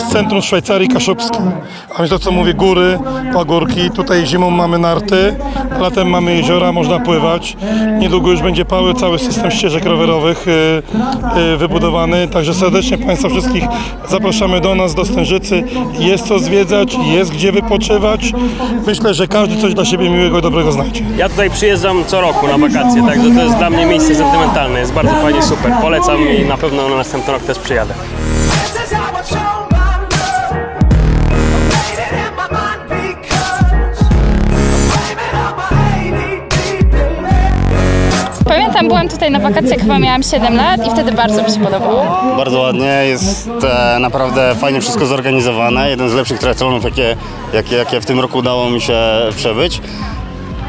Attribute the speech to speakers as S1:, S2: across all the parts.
S1: jest centrum Szwajcarii Kaszubskiej. A więc to co mówię, góry, pagórki. Tutaj zimą mamy narty, latem mamy jeziora, można pływać. Niedługo już będzie pały cały system ścieżek rowerowych y, y, wybudowany. Także serdecznie Państwa wszystkich zapraszamy do nas, do Stężycy. Jest co zwiedzać, jest gdzie wypoczywać. Myślę, że każdy coś dla siebie miłego i dobrego znajdzie.
S2: Ja tutaj przyjeżdżam co roku na wakacje, także to jest dla mnie miejsce sentymentalne. Jest bardzo fajnie, super. Polecam i na pewno na następny rok też przyjadę.
S3: Byłam tutaj na wakacjach, chyba miałam 7 lat i wtedy bardzo mi się podobało.
S4: Bardzo ładnie, jest e, naprawdę fajnie wszystko zorganizowane. Jeden z lepszych triathlonów, jakie, jakie, jakie w tym roku udało mi się przebyć.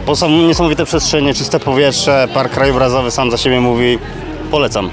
S4: Po sam niesamowite przestrzenie, czyste powietrze, park krajobrazowy sam za siebie mówi. Polecam.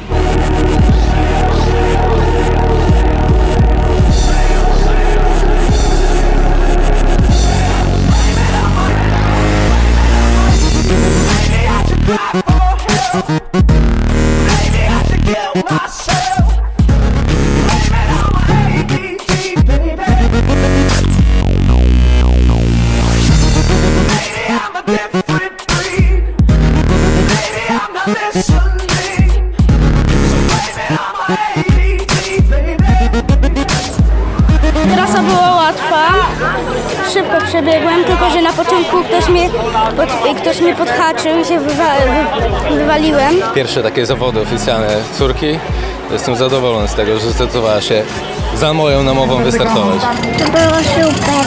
S5: Trasa była łatwa, szybko przebiegłem, tylko że na początku ktoś mnie, pod, ktoś mnie podhaczył i się wywa, wy, wywaliłem.
S6: pierwsze takie zawody oficjalne córki. Jestem zadowolony z tego, że zdecydowała się za moją namową wystartować.
S5: To było super.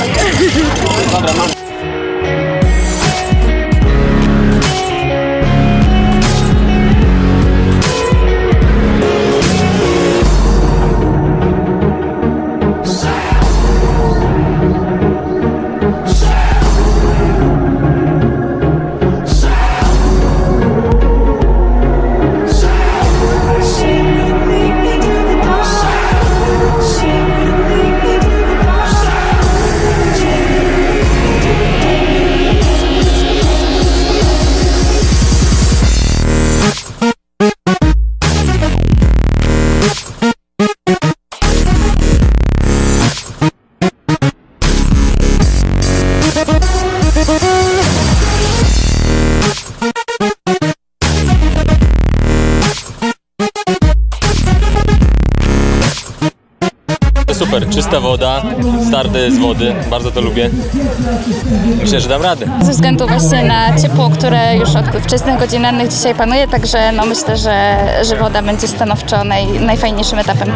S2: Czysta woda, starty z wody, bardzo to lubię. Myślę, że dam radę.
S3: Ze względu właśnie na ciepło, które już od wczesnych godzin rannych dzisiaj panuje, także no myślę, że, że woda będzie stanowczo naj, najfajniejszym etapem.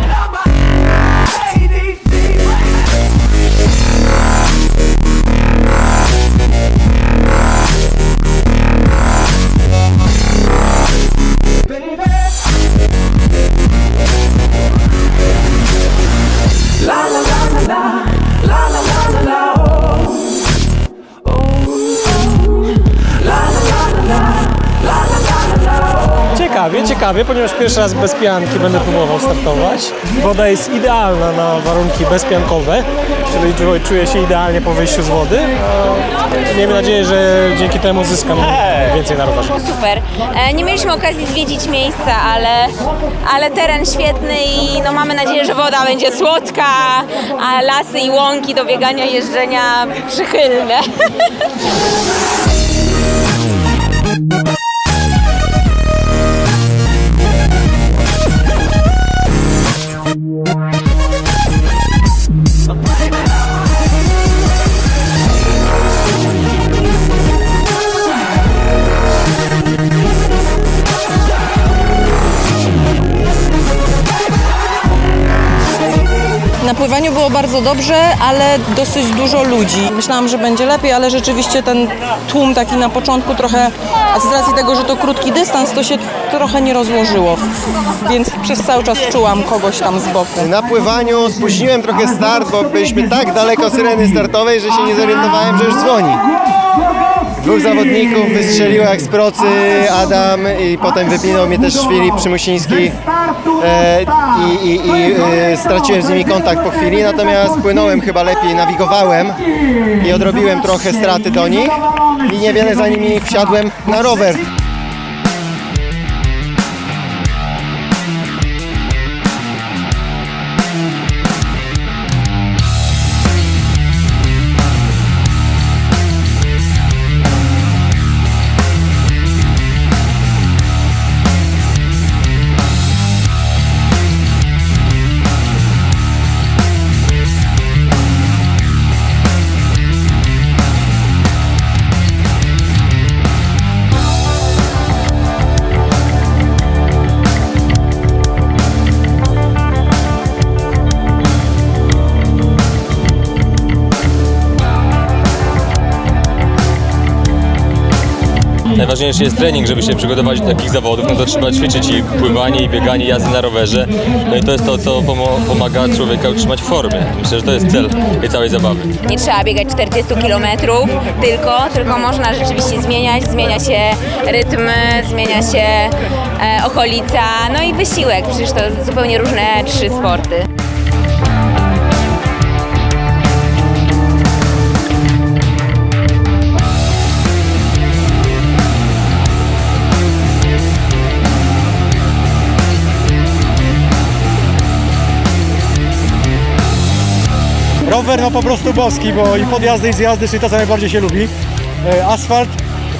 S7: Ciekawie, ponieważ pierwszy raz bez pianki będę próbował startować. Woda jest idealna na warunki bezpiankowe, czyli człowiek czuje się idealnie po wyjściu z wody. Miejmy nadzieję, że dzięki temu zyskam więcej na rowerze.
S8: super. E, Nie mieliśmy okazji zwiedzić miejsca, ale, ale teren świetny i no mamy nadzieję, że woda będzie słodka, a lasy i łąki do biegania, jeżdżenia przychylne.
S9: pływaniu było bardzo dobrze, ale dosyć dużo ludzi. Myślałam, że będzie lepiej, ale rzeczywiście ten tłum taki na początku trochę, a z racji tego, że to krótki dystans, to się trochę nie rozłożyło, więc przez cały czas czułam kogoś tam z boku.
S10: Na pływaniu spóźniłem trochę start, bo byliśmy tak daleko syreny startowej, że się nie zorientowałem, że już dzwoni. Dwóch zawodników wystrzeliło jak z procy, Adam i potem wypinał mnie też Filip Przymusiński. E, i, i, i e, straciłem z nimi kontakt po chwili, natomiast płynąłem chyba lepiej, nawigowałem i odrobiłem trochę straty do nich. I niewiele za nimi wsiadłem na rower.
S6: Najważniejszy jest trening, żeby się przygotować do takich zawodów, no to trzeba ćwiczyć i pływanie, i bieganie, jazdy na rowerze. No i to jest to, co pomaga człowieka utrzymać w formie. Myślę, że to jest cel tej całej zabawy.
S8: Nie trzeba biegać 40 km tylko, tylko można rzeczywiście zmieniać, zmienia się rytm, zmienia się e, okolica, no i wysiłek, przecież to zupełnie różne trzy sporty.
S7: Rower no po prostu boski, bo i podjazdy i zjazdy, czyli to co najbardziej się lubi. E, Asfalt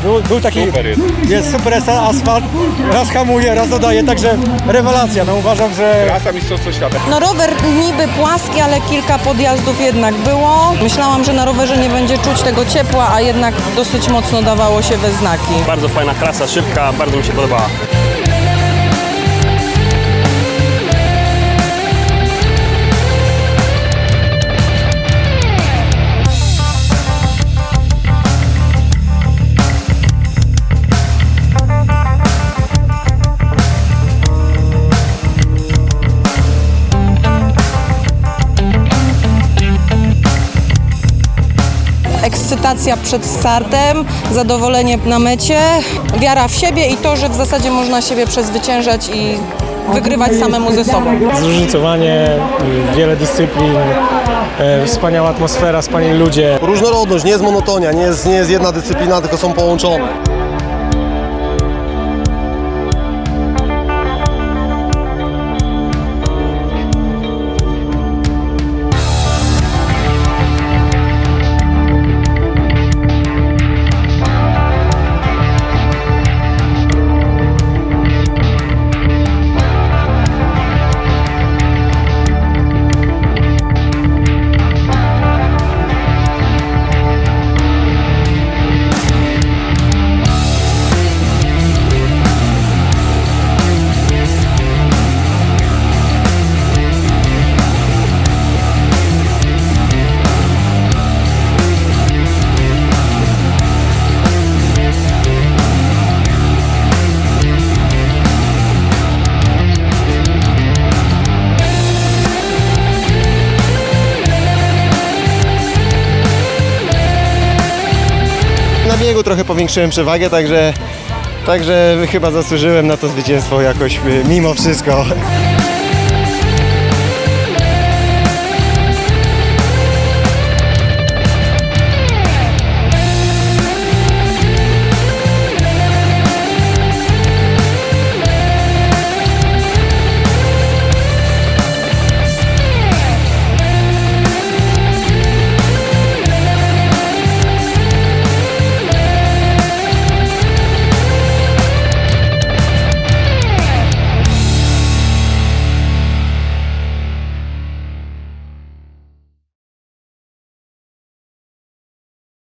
S7: był, był taki... Super jest. Jest super jest asfalt, raz hamuje, raz dodaje, także rewelacja. No uważam, że...
S9: No rower niby płaski, ale kilka podjazdów jednak było. Myślałam, że na rowerze nie będzie czuć tego ciepła, a jednak dosyć mocno dawało się we znaki.
S2: Bardzo fajna trasa, szybka, bardzo mi się podobała.
S9: Ekscytacja przed startem, zadowolenie na mecie, wiara w siebie i to, że w zasadzie można siebie przezwyciężać i wygrywać samemu ze sobą.
S7: Zróżnicowanie, wiele dyscyplin, e, wspaniała atmosfera, wspaniali ludzie.
S10: Różnorodność, nie jest monotonia, nie jest, nie jest jedna dyscyplina, tylko są połączone. Biegu trochę powiększyłem przewagę, także, także chyba zasłużyłem na to zwycięstwo jakoś y, mimo wszystko.